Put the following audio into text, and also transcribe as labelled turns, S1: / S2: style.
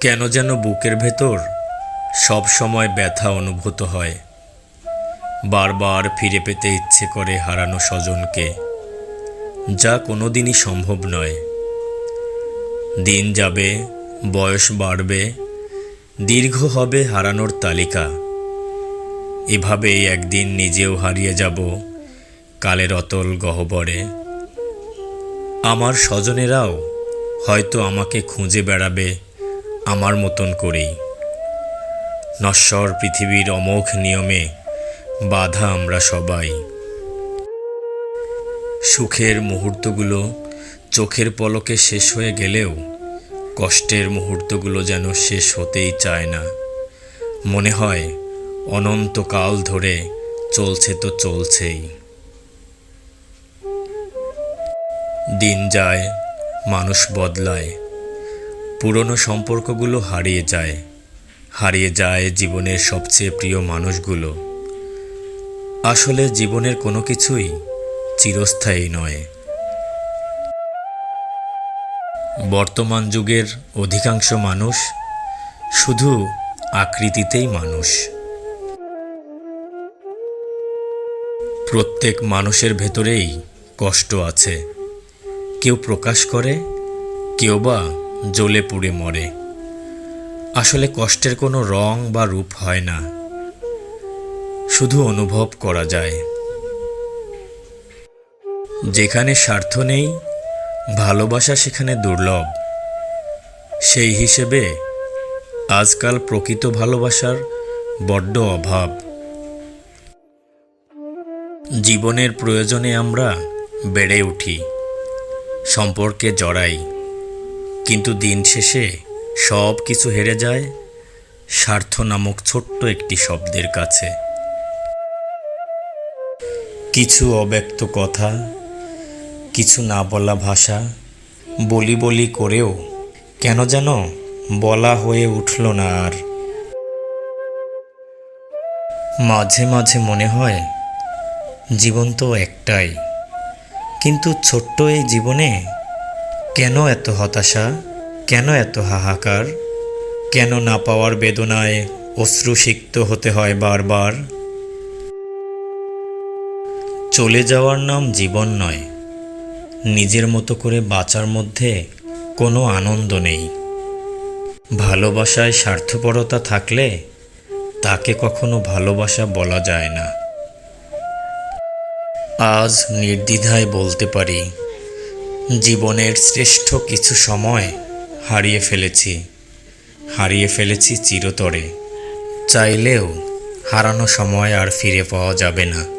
S1: কেন যেন বুকের ভেতর সব সময় ব্যথা অনুভূত হয়। বারবার ফিরে পেতে ইচ্ছে করে হারানো স্বজনকে। যা কোনো দিনই সম্ভব নয়। দিন যাবে, বয়স বাড়বে, দীর্ঘ হবে হারানোর তালিকা। এভাবেই একদিন নিজেও হারিয়ে যাব কালের অতল গহ্বরে। আমার স্বজনেরাও হয়তো আমাকে খুঁজে বেড়াবে আমার মতন করেই। নশ্বর পৃথিবীর অমোঘ নিয়মে বাধা আমরা সবাই। সুখের মুহূর্তগুলো চোখের পলকে শেষ হয়ে গেলেও কষ্টের মুহূর্তগুলো যেন শেষ হতেই চায় না। মনে হয় অনন্তকাল ধরে চলছে তো চলছেই। দিন যায়, মানুষ বদলায়। পুরনো সম্পর্কগুলো হারিয়ে যায় হারিয়ে যায় জীবনের সবচেয়ে প্রিয় মানুষগুলো। আসলে জীবনের কোনো কিছুই চিরস্থায়ী নয়। বর্তমান যুগের অধিকাংশ মানুষ শুধু আকৃতিতেই মানুষ। প্রত্যেক মানুষের ভেতরেই কষ্ট আছে। কেউ প্রকাশ করে, কেউ বা জ্বলে পুড়ে মরে। আসলে কষ্টের কোনো রং বা রূপ হয় না। শুধু অনুভব করা যায়। যেখানে স্বার্থ নেই, ভালোবাসা সেখানে দুর্লভ। সেই হিসেবে আজকাল প্রকৃত ভালোবাসার বড্ড অভাব। জীবনের প্রয়োজনে আমরা বেড়ে উঠি, সম্পর্কে জড়াই। কিন্তু দিন শেষে সব কিছু হেরে যায় স্বার্থ নামক ছোট্ট একটি শব্দের কাছে। কিছু অব্যক্ত কথা, কিছু না বলা ভাষা বলি বলি করেও কেন যেন বলা হয়ে উঠল না আর। মাঝে মাঝে মনে হয় জীবন তো একটাই, কিন্তু ছোট্ট এই জীবনে কেন এত হতাশা? কেন এত হাহাকার? কেন না পাওয়ার বেদনায় অশ্রু সিক্ত হতে হয় বারবার? চলে যাওয়ার নাম জীবন নয়। নিজের মতো করে বাঁচার মধ্যে কোনো আনন্দ নেই। ভালোবাসায় স্বার্থপরতা থাকলে তাকে কখনো ভালোবাসা বলা যায় না। আজ নির্দ্বিধায় বলতে পারি জীবনের শ্রেষ্ঠ কিছু সময় হারিয়ে ফেলেছি। হারিয়ে ফেলেছি চিরতরে। চাইলেও হারানো সময় আর ফিরে পাওয়া যাবে না।